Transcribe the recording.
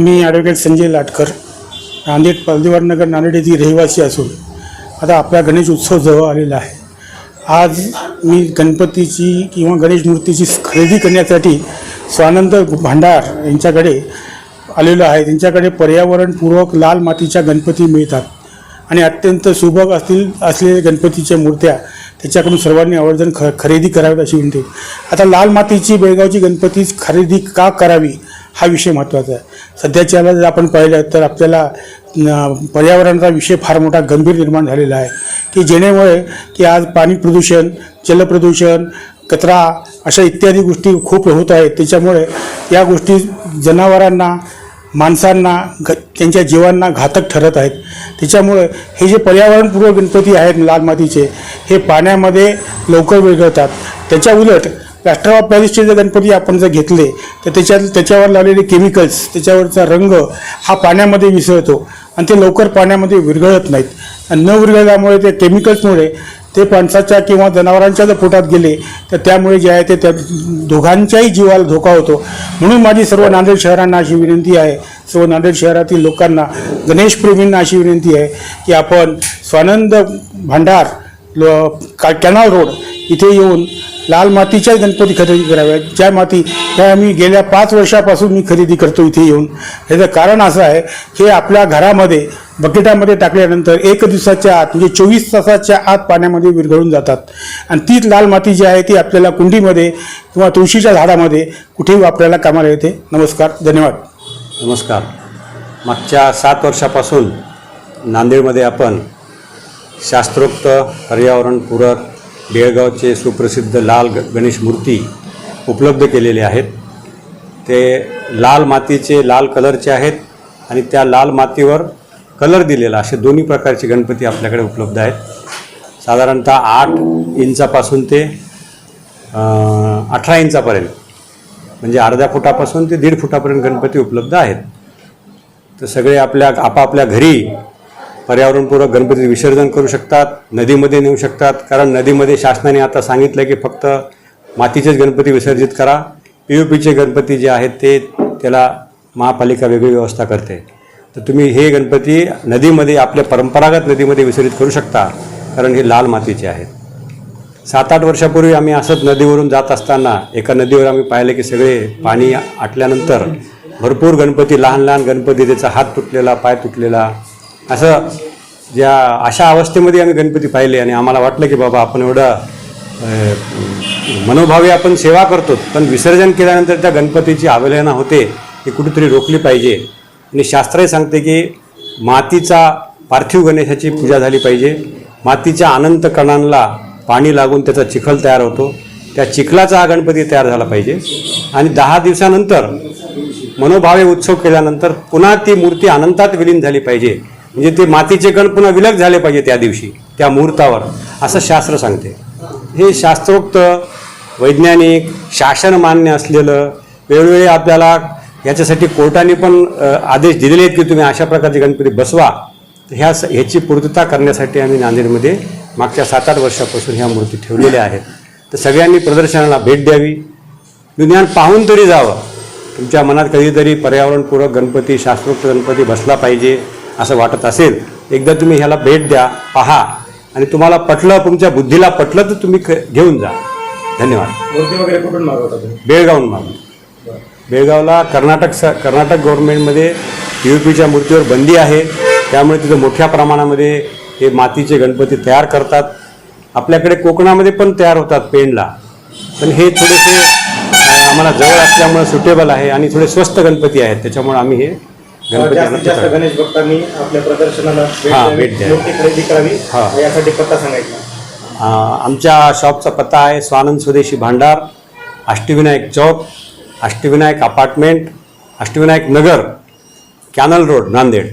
मी advocate Sanjay Latkar Nanded Paldewad Nagar Nanded येथील रहिवासी असून आता आपला गणेश उत्सव जवळ आलेला आहे. आज मी गणपतीची किंवा गणेश मूर्तीची खरेदी करण्यासाठी स्वानंद भांडार यांच्याकडे आलेलो आहे. त्यांच्याकडे पर्यावरणपूर्वक लाल मातीच्या गणपती मिळतात आणि अत्यंत सुबक असतील असलेल्या गणपतीच्या मूर्त्या त्याच्याकडून सर्वांनी आवर्जून ख खरेदी करावी अशी विनंती. आता लाल मातीची बेळगावची गणपती खरेदी का करावी? हा विषय महत्त्वाचा आहे. सध्याच्या जर आपण पाहिलं तर आपल्याला पर्यावरणाचा विषय फार मोठा गंभीर निर्माण झालेला आहे. की जेणेमुळे की आज पाणी प्रदूषण जलप्रदूषण कचरा अशा इत्यादी गोष्टी खूप होत आहेत. त्याच्यामुळे या गोष्टी जनावरांना माणसांना घ त्यांच्या जीवांना घातक ठरत आहेत. त्याच्यामुळे हे जे पर्यावरणपूर्वक गणपती आहेत लाल मातीचे हे पाण्यामध्ये लवकर विरघळतात. त्याच्या उलट राष्ट्रवाद पॅरिसचे जर गणपती आपण जर घेतले तर त्याच्यात त्याच्यावर लावलेले केमिकल्स त्याच्यावरचा रंग हा पाण्यामध्ये मिसळतो आणि ते लवकर पाण्यामध्ये विरघळत नाहीत. आणि न विरघळल्यामुळे ते केमिकल्समुळे ते माणसाच्या किंवा जनावरांच्या जर पोटात गेले तर त्यामुळे जे आहे ते त्या दोघांच्याही जीवाला धोका होतो. म्हणून माझी सर्व नांदेड शहरांना अशी विनंती आहे सर्व नांदेड शहरातील लोकांना गणेशप्रेमींना अशी विनंती आहे की आपण स्वानंद भांडार लो का कॅनॉल रोड इथे येऊन लाल मातीच्या गणपती खरेदी कराव्यात ज्या माती ह्या आम्ही गेल्या पाच वर्षापासून मी खरेदी करतो इथे येऊन. ह्याचं कारण असं आहे की आपल्या घरामध्ये बकेटामध्ये टाकल्यानंतर एक दिवसाच्या आत म्हणजे चोवीस तासाच्या आत पाण्यामध्ये विरघळून जातात. आणि तीच लाल माती जी आहे ती आपल्याला कुंडीमध्ये किंवा तुळशीच्या झाडामध्ये कुठेही वापरायला कामाला येते. नमस्कार धन्यवाद. नमस्कार. मागच्या सात वर्षापासून नांदेडमध्ये आपण शास्त्रोक्त पर्यावरणपूरक बेळगावचे सुप्रसिद्ध लाल ग गणेश मूर्ती उपलब्ध केलेले आहेत. ते लाल मातीचे लाल कलरचे आहेत आणि त्या लाल मातीवर कलर दिलेला असे दोन्ही प्रकारचे गणपती आपल्याकडे उपलब्ध आहेत. साधारणतः आठ इंचापासून ते अठरा इंचापर्यंत म्हणजे अर्ध्या फुटापासून ते दीड फुटापर्यंत गणपती उपलब्ध आहेत. तर सगळे आपल्या आपापल्या घरी पर्यावरणपूरक गणपती विसर्जन करू शकतात नदीमध्ये नेऊ शकतात. कारण नदीमध्ये शासनाने आता सांगितलं की फक्त मातीचेच गणपती विसर्जित करा. पी यू पीचे गणपती जे आहेत ते त्याला महापालिका वेगळी व्यवस्था करते. तर तुम्ही हे गणपती नदीमध्ये आपल्या परंपरागत नदीमध्ये विसर्जित करू शकता. कारण हे लाल मातीचे आहेत. सात आठ वर्षापूर्वी आम्ही असंच नदीवरून जात असताना एका नदीवर आम्ही पाहिलं की सगळे पाणी आटल्यानंतर भरपूर गणपती लहान लहान गणपती त्याचा हात तुटलेला पाय तुटलेला असं ज्या अशा अवस्थेमध्ये आम्ही गणपती पाहिले आणि आम्हाला वाटलं की बाबा आपण एवढं मनोभावी मनोभावे आपण सेवा करतो पण विसर्जन केल्यानंतर त्या गणपतीची अवहेलना होते ही कुठेतरी रोखली पाहिजे. आणि शास्त्रही सांगते की मातीचा पार्थिव गणेशाची पूजा झाली पाहिजे. मातीच्या अनंत कणांना पाणी लागून त्याचा चिखल तयार होतो. त्या चिखलाचा हा गणपती तयार झाला पाहिजे. आणि दहा दिवसानंतर मनोभावे उत्सव केल्यानंतर पुन्हा ती मूर्ती अनंतात विलीन झाली पाहिजे. म्हणजे ते मातीचे कण पुन्हा विलग झाले पाहिजे त्या दिवशी त्या मुहूर्तावर असं शास्त्र सांगते. हे शास्त्रोक्त वैज्ञानिक शासन मान्य असलेलं वेळोवेळी आपल्याला याच्यासाठी कोर्टाने पण आदेश दिलेले आहेत की तुम्ही अशा प्रकारचे गणपती बसवा. ह्या स- ह्याची पूर्तता करण्यासाठी आम्ही नांदेडमध्ये मागच्या सात आठ वर्षापासून ह्या मूर्ती ठेवलेल्या आहेत. तर सगळ्यांनी प्रदर्शनाला भेट द्यावी. विज्ञान पाहून तरी जावं. तुमच्या मनात कधीतरी पर्यावरणपूरक गणपती शास्त्रोक्त गणपती बसला पाहिजे. असं वाटत असेल एकदा तुम्ही ह्याला भेट द्या पहा. आणि तुम्हाला पटलं तुमच्या बुद्धीला पटलं तर तुम्ही घेऊन जा. धन्यवाद. मूर्ती वगैरे कुठून मागवता तुम्ही? बेळगावून मागून बेळगावला कर्नाटक स कर्नाटक गव्हर्नमेंटमध्ये पी यू पीच्या मूर्तीवर बंदी आहे. त्यामुळे तिथं मोठ्या प्रमाणामध्ये हे मातीचे गणपती तयार करतात. आपल्याकडे कोकणामध्ये पण तयार होतात पेंडला. पण हे थोडेसे आम्हाला जवळ असल्यामुळे सुटेबल आहे आणि थोडे स्वस्त गणपती आहेत. त्याच्यामुळे आम्ही हे जास्तीत जास्त. गणेश भक्तांनी आपल्या प्रदर्शनाला भेट द्यावी, खरेदी करावी. यासाठी पत्ता सांगायचा आमच्या शॉपचा पत्ता आहे Swanand Swadeshi Bhandar Ashtavinayak Chowk Ashtavinayak apartment Ashtavinayak Nagar canal road Nanded